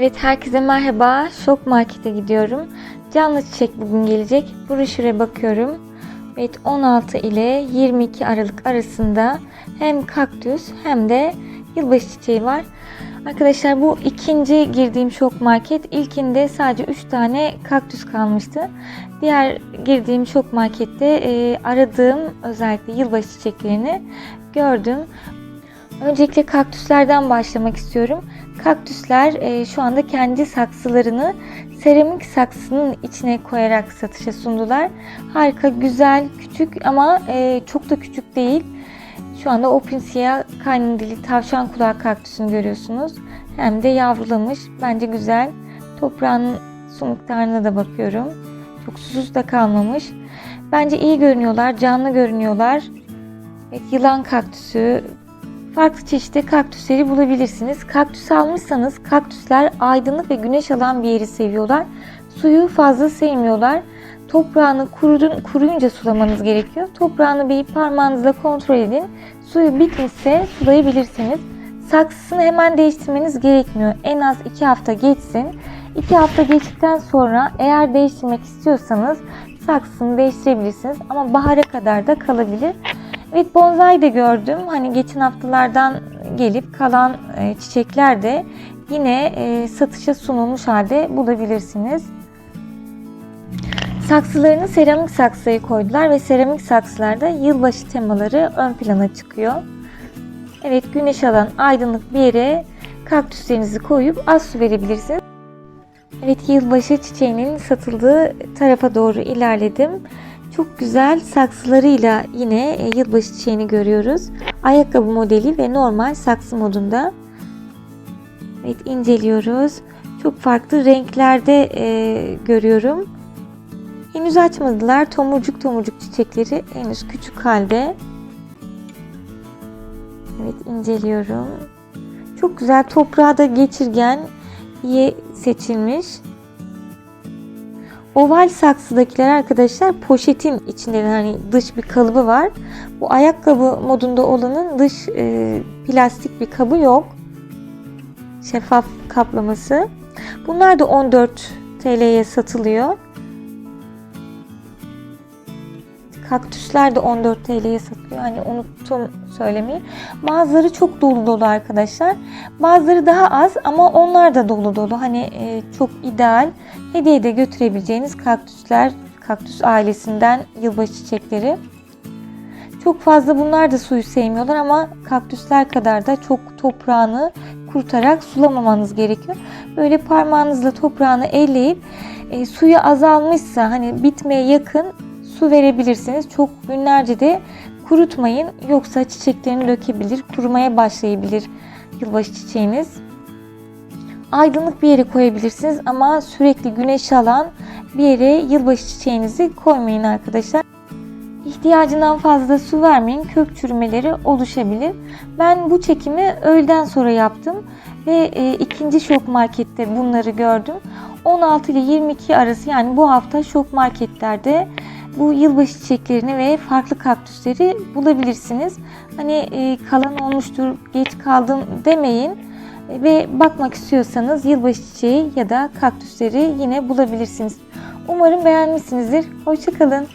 Evet herkese merhaba. Şok Market'e gidiyorum. Canlı çiçek bugün gelecek. Broşüre bakıyorum. Evet 16 ile 22 Aralık arasında hem kaktüs hem de yılbaşı çiçeği var. Arkadaşlar bu ikinci girdiğim şok market. İlkinde sadece 3 tane kaktüs kalmıştı. Diğer girdiğim şok markette e, aradığım özellikle yılbaşı çiçeklerini gördüm. Öncelikle kaktüslerden başlamak istiyorum. Kaktüsler e, şu anda kendi saksılarını seramik saksının içine koyarak satışa sundular. Harika, güzel, küçük ama e, çok da küçük değil. Şu anda Opuntia kaynın dili tavşan kulağı kaktüsünü görüyorsunuz. Hem de yavrulamış. Bence güzel. Toprağın su miktarına da bakıyorum. Çok susuz da kalmamış. Bence iyi görünüyorlar, canlı görünüyorlar. Evet, yılan kaktüsü, farklı çeşitli kaktüsleri bulabilirsiniz. Kaktüs almışsanız kaktüsler aydınlık ve güneş alan bir yeri seviyorlar. Suyu fazla sevmiyorlar. Toprağını kurudun, kuruyunca sulamanız gerekiyor. Toprağını bir parmağınızla kontrol edin. Suyu bitmişse sulayabilirsiniz. Saksısını hemen değiştirmeniz gerekmiyor. En az 2 hafta geçsin. 2 hafta geçtikten sonra eğer değiştirmek istiyorsanız saksısını değiştirebilirsiniz. Ama bahara kadar da kalabilir. Evet bonsai de gördüm. Hani geçen haftalardan gelip kalan e, çiçekler de yine e, satışa sunulmuş halde bulabilirsiniz. Saksılarını seramik saksıya koydular ve seramik saksılarda yılbaşı temaları ön plana çıkıyor. Evet güneş alan aydınlık bir yere kaktüslerinizi koyup az su verebilirsiniz. Evet yılbaşı çiçeğinin satıldığı tarafa doğru ilerledim. Çok güzel saksılarıyla yine e, yılbaşı çiçeğini görüyoruz. Ayakkabı modeli ve normal saksı modunda. Evet inceliyoruz. Çok farklı renklerde e, görüyorum. Henüz açmadılar. Tomurcuk tomurcuk çiçekleri henüz küçük halde. Evet inceliyorum. Çok güzel toprağa da geçirgen iyi seçilmiş. Oval saksıdakiler arkadaşlar poşetin içinde hani dış bir kalıbı var. Bu ayakkabı modunda olanın dış e, plastik bir kabı yok. Şeffaf kaplaması. Bunlar da 14 TL'ye satılıyor. Kaktüsler de 14 TL'ye satılıyor. Hani unuttum söylemeyi. Bazıları çok dolu dolu arkadaşlar. Bazıları daha az ama onlar da dolu dolu. Hani e, çok ideal. Hediye de götürebileceğiniz kaktüsler, kaktüs ailesinden yılbaşı çiçekleri. Çok fazla bunlar da suyu sevmiyorlar ama kaktüsler kadar da çok toprağını kurutarak sulamamanız gerekiyor. Böyle parmağınızla toprağını elleyip e, suyu azalmışsa hani bitmeye yakın su verebilirsiniz. Çok günlerce de kurutmayın yoksa çiçeklerini dökebilir, kurumaya başlayabilir yılbaşı çiçeğiniz. Aydınlık bir yere koyabilirsiniz ama sürekli güneş alan bir yere yılbaşı çiçeğinizi koymayın arkadaşlar. İhtiyacından fazla su vermeyin. Kök çürümeleri oluşabilir. Ben bu çekimi öğleden sonra yaptım ve e, ikinci şok markette bunları gördüm. 16 ile 22 arası yani bu hafta şok marketlerde bu yılbaşı çiçeklerini ve farklı kaktüsleri bulabilirsiniz. Hani e, kalan olmuştur, geç kaldım demeyin ve bakmak istiyorsanız yılbaşı çiçeği ya da kaktüsleri yine bulabilirsiniz. Umarım beğenmişsinizdir. Hoşçakalın.